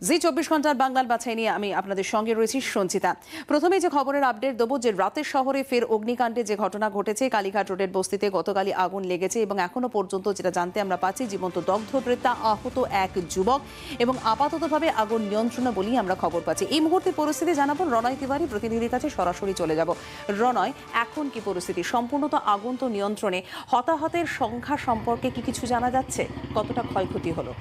জি, চব্বিশ ঘণ্টার বাংলার বাছাই নিয়ে আমি আপনাদের সঙ্গে রয়েছি, সঞ্চিতা। প্রথমে যে খবরের আপডেট দেবো, যে রাতের শহরে ফের অগ্নিকাণ্ডে যে ঘটনা ঘটেছে, কালীঘাট রোডের বস্তিতে গতকালই আগুন লেগেছে এবং এখনও পর্যন্ত যেটা জানতে আমরা পাচ্ছি, জীবন্ত দগ্ধ দগ্ধবৃত্তা আহত এক যুবক এবং আপাততভাবে আগুন নিয়ন্ত্রণে বলেই আমরা খবর পাচ্ছি। এই মুহূর্তে পরিস্থিতি জানাব রনয় তিওয়ারি, প্রতিনিধির কাছে সরাসরি চলে যাব। রনয় এখন কি পরিস্থিতি? সম্পূর্ণত আগুন তো নিয়ন্ত্রণে, হতাহতের সংখ্যা সম্পর্কে কি কিছু জানা যাচ্ছে? কতটা ক্ষয়ক্ষতি হলো?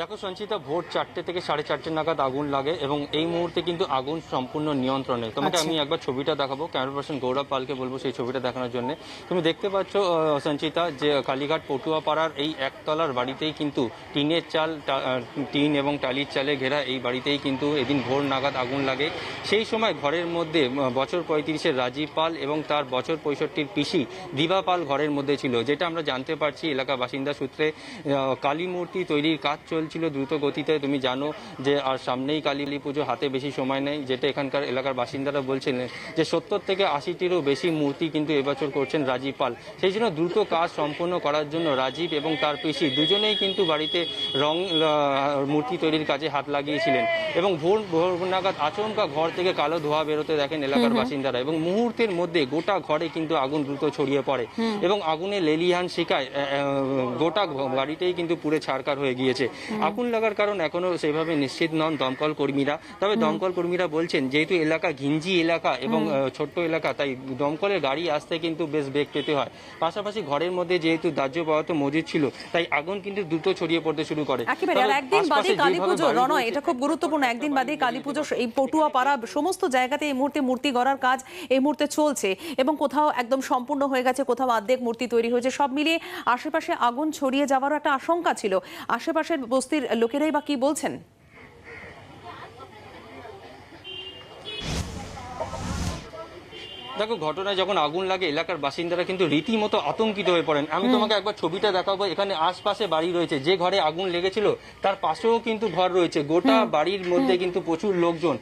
দেখো সঞ্চিতা ভোর চারটে থেকে সাড়ে চারটে নাগাদ আগুন লাগে এবং এই মুহূর্তে কিন্তু আগুন সম্পূর্ণ নিয়ন্ত্রণে। তোমাকে আচ্ছা। আমি একবার ছবিটা দেখাবো। ক্যামেরা পার্সন গৌরব পালকে বলব সেই ছবিটা দেখানোর জন্য। তুমি দেখতে পাচ্ছ সঞ্চিতা যে কালীঘাট পটুয়া পাড়ার এই একতলার বাড়িতেই কিন্তু টিনের চাল টিন এবং টালির চালে ঘেরা এই বাড়িতেই কিন্তু এদিন ভোর নাগাদ আগুন লাগে। সেই সময় ঘরের মধ্যে বছর পঁয়ত্রিশের রাজীব পাল এবং তার বছর পঁয়ষট্টির পিসি দিবা পাল ঘরের মধ্যে ছিল যেটা আমরা জানতে পারছি এলাকা বাসিন্দা সূত্রে। কালী মূর্তি তৈরির কাজ চলছিল দ্রুত গতিতে। তুমি জানো যে আর সামনেই কালী পুজো হাতে বেশি সময় নেই যেটা এখানকার এলাকার বাসিন্দারা বলছেন যে সত্তর থেকে আশিটিরও বেশি মূর্তি কিন্তু এবছর করছেন রাজীব পাল। সেই জন্য দ্রুত কাজ সম্পন্ন করার জন্য রাজীব এবং তার পিসি দুজনেই কিন্তু বাড়িতে রং মূর্তি তৈরির কাজে হাত লাগিয়েছিলেন। এবং ভোর ভোর নাগাদ আচমকা ঘর থেকে কালো ধোঁয়া বেরোতে দেখেন এলাকার বাসিন্দারা। এবং মুহূর্তের মধ্যে গোটা ঘরে কিন্তু আগুন দ্রুত ছড়িয়ে পড়ে। এবং আগুনে লেলিহান শিকায় গোটা বাড়িতেই কিন্তু পুড়ে ছাড়কার হয়ে গিয়েছে। আগুন লাগার কারণ এখনও সেভাবে নিশ্চিত নন দমকল কর্মীরা। তবে দমকল কর্মীরা বলছেন যেহেতু এলাকা ঘিঞ্জি এলাকা এবং ছোট্ট এলাকা তাই দমকলের গাড়ি আসতে কিন্তু বেশ বেগ পেতে হয়। পাশাপাশি ঘরের মধ্যে যেহেতু দাহ্য পদার্থ মজুদ ছিল তাই আগুন কিন্তু দ্রুত ছড়িয়ে পড়তে শুরু করে। একেবারে আর তবে একদিন বাদে আশপাশে কালী যেভাবে পুজো বাড়ি রনয় এটা খুব গুরুত্বপূর্ণ। একদিন বাদে কালী পুজো এই পটুয়া পাড়া সমস্ত জায়গাতে এই মুহূর্তে মূর্তি গড়ার কাজ এই মুহূর্তে চলছে এবং কোথাও একদম সম্পূর্ণ হয়ে গেছে কোথাও অর্ধেক মূর্তি তৈরি হয়েছে। সব মিলিয়ে আশেপাশে আগুন ছড়িয়ে যাওয়ারও একটা আশঙ্কা ছিল। আশেপাশের বস্তির লোকেরাই বা কি বলছেন? দেখো ঘটনায় যখন আগুন লাগে এলাকার বাসিন্দারা কিন্তু রীতিমতো আতঙ্কিত হয়ে পড়েন। আমি তোমাকে একবার ছবিটা দেখাবো এখানে আশপাশে বাড়ি রয়েছে। যে ঘরে আগুন লেগেছিল তার পাশেও কিন্তু ঘর রয়েছে। গোটা বাড়ির মধ্যে কিন্তু প্রচুর লোকজন।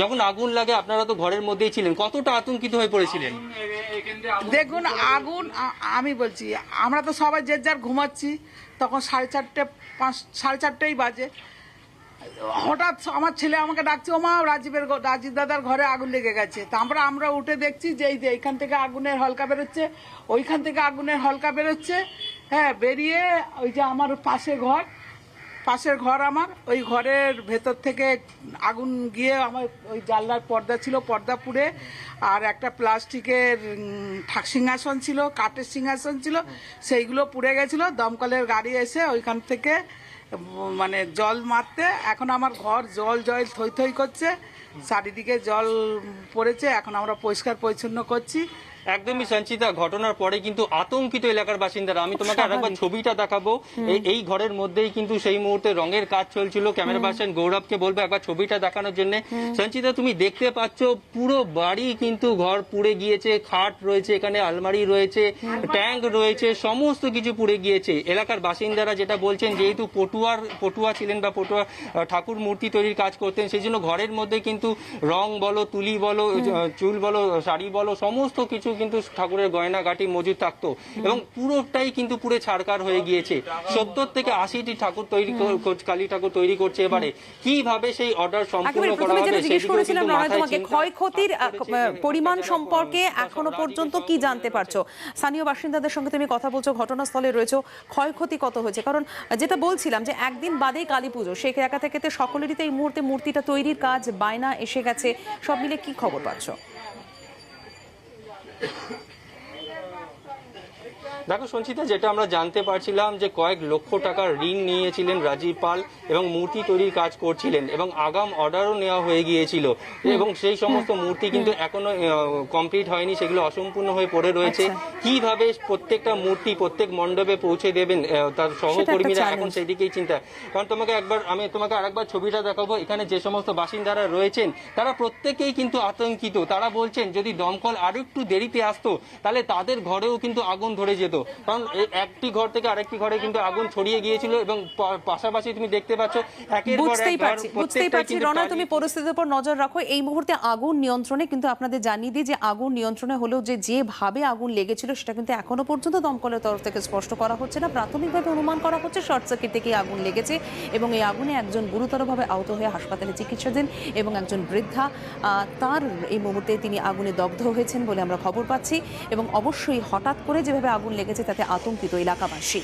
যখন আগুন লাগে আপনারা তো ঘরের মধ্যেই ছিলেন। কতটা আতঙ্কিত হয়ে পড়েছিলেন? দেখুন আগুন আমি বলছি আমরা তো সবাই যে যার ঘুমাচ্ছি তখন সাড়ে চারটে পাঁচ সাড়ে চারটেই বাজে। হঠাৎ আমার ছেলে আমাকে ডাকছে ও মা রাজীবের রাজীব দাদার ঘরে আগুন লেগে গেছে। তারপরে আমরা উঠে দেখছি যে এই যে এইখান থেকে আগুনের হলকা বেরোচ্ছে, ওইখান থেকে আগুনের হলকা বেরোচ্ছে হ্যাঁ বেরিয়ে ওই যে আমার পাশে ঘর পাশের ঘর আমার, ওই ঘরের ভেতর থেকে আগুন গিয়ে আমার ওই জানলার পর্দা ছিল, পর্দা পুড়ে, আর একটা প্লাস্টিকের ঠাক সিংহাসন ছিল, কাঠের সিংহাসন ছিল, সেইগুলো পুড়ে গেছিল, দমকলের গাড়ি এসে ওইখান থেকে মানে জল মারতে, এখন আমার ঘর জল জল থই থই করছে, চারিদিকে জল পড়েছে, এখন আমরা পরিষ্কার পরিচ্ছন্ন করছি। একদমই সঞ্চিতা ঘটনার পরে কিন্তু আতঙ্কিত এলাকার বাসিন্দারা। আমি তোমাকে আরেকবার ছবিটা দেখাবো। এই ঘরের মধ্যেই কিন্তু সেই মুহূর্তে রঙের কাজ চলছিল। ক্যামেরা পার্সন গৌরবকে বলব একবার ছবিটা দেখানোর জন্য। সঞ্চিতা তুমি দেখতে পাচ্ছ পুরো বাড়ি কিন্তু ঘর পুড়ে গিয়েছে। খাট রয়েছে এখানে আলমারি রয়েছে ট্যাঙ্ক রয়েছে সমস্ত কিছু পুড়ে গিয়েছে। এলাকার বাসিন্দারা যেটা বলছেন যেহেতু পটুয়ার পটুয়া ছিলেন বা পটুয়া ঠাকুর মূর্তি তৈরির কাজ করতেন সেই জন্য ঘরের মধ্যে কিন্তু রং বলো তুলি বলো চুল বলো শাড়ি বলো সমস্ত কিছু কিন্তু ঠাকুরের গয়নাগাটি মজুদ থাকতো। এবং পুরোটাই কিন্তু পুরো ছাড়কার হয়ে গিয়েছে। সত্তর থেকে আশিটি ঠাকুর তৈরি কালী ঠাকুর তৈরি করছে এবারে। কীভাবে সেই অর্ডার সম্পূর্ণ করা হবে করেছিলাম তোমাকে ক্ষয়ক্ষতির পরিমাণ সম্পর্কে এখনও পর্যন্ত কি জানতে পারছ? স্থানীয় বাসিন্দাদের সঙ্গে তুমি কথা বলছো ঘটনাস্থলে রয়েছো ক্ষয়ক্ষতি কত হয়েছে? কারণ যেটা বলছিলাম যে একদিন বাদেই কালী পুজো সেই জায়গা থেকে সকলেরই তো এই মুহূর্তে মূর্তিটা তৈরির কাজ বায়না এসে গেছে সব মিলে কি খবর পাচ্ছ? Thank you. দেখো সঞ্চিতা যেটা আমরা জানতে পারছিলাম যে কয়েক লক্ষ টাকার ঋণ নিয়েছিলেন রাজীব পাল এবং মূর্তি তৈরির কাজ করছিলেন এবং আগাম অর্ডারও নেওয়া হয়ে গিয়েছিল। এবং সেই সমস্ত মূর্তি কিন্তু এখনও কমপ্লিট হয়নি সেগুলো অসম্পূর্ণ হয়ে পড়ে রয়েছে। কীভাবে প্রত্যেকটা মূর্তি প্রত্যেক মণ্ডপে পৌঁছে দেবেন তার সহকর্মীরা এখন সেদিকেই চিন্তা কারণ তোমাকে একবার আমি তোমাকে আরেকবার ছবিটা দেখাবো এখানে যে সমস্ত বাসিন্দারা রয়েছেন তারা প্রত্যেকেই কিন্তু আতঙ্কিত। তারা বলছেন যদি দমকল আরও একটু দেরিতে আসতো তাহলে তাদের ঘরেও কিন্তু আগুন ধরে যেত। যেত কারণ এই একটি ঘর থেকে আরেকটি ঘরে কিন্তু আগুন ছড়িয়ে গিয়েছিল এবং পাশাপাশি তুমি দেখতে পাচ্ছ একের পর এক ঘর বুঝতেই পারছি। রনা তুমি পরিস্থিতির উপর নজর রাখো। এই মুহূর্তে আগুন নিয়ন্ত্রণে কিন্তু আপনাদের জানিয়ে দিই যে আগুন নিয়ন্ত্রণে হলেও যে যেভাবে আগুন লেগেছিল সেটা কিন্তু এখনও পর্যন্ত দমকলের তরফ থেকে স্পষ্ট করা হচ্ছে না। প্রাথমিকভাবে অনুমান করা হচ্ছে শর্ট সার্কিট থেকে আগুন লেগেছে এবং এই আগুনে একজন গুরুতরভাবে আহত হয়ে হাসপাতালে চিকিৎসাধীন এবং একজন বৃদ্ধা তার এই মুহূর্তে তিনি আগুনে দগ্ধ হয়েছেন বলে আমরা খবর পাচ্ছি এবং অবশ্যই হঠাৎ করে যেভাবে আগুন লেগেছে তাতে আতঙ্কিত এলাকাবাসী।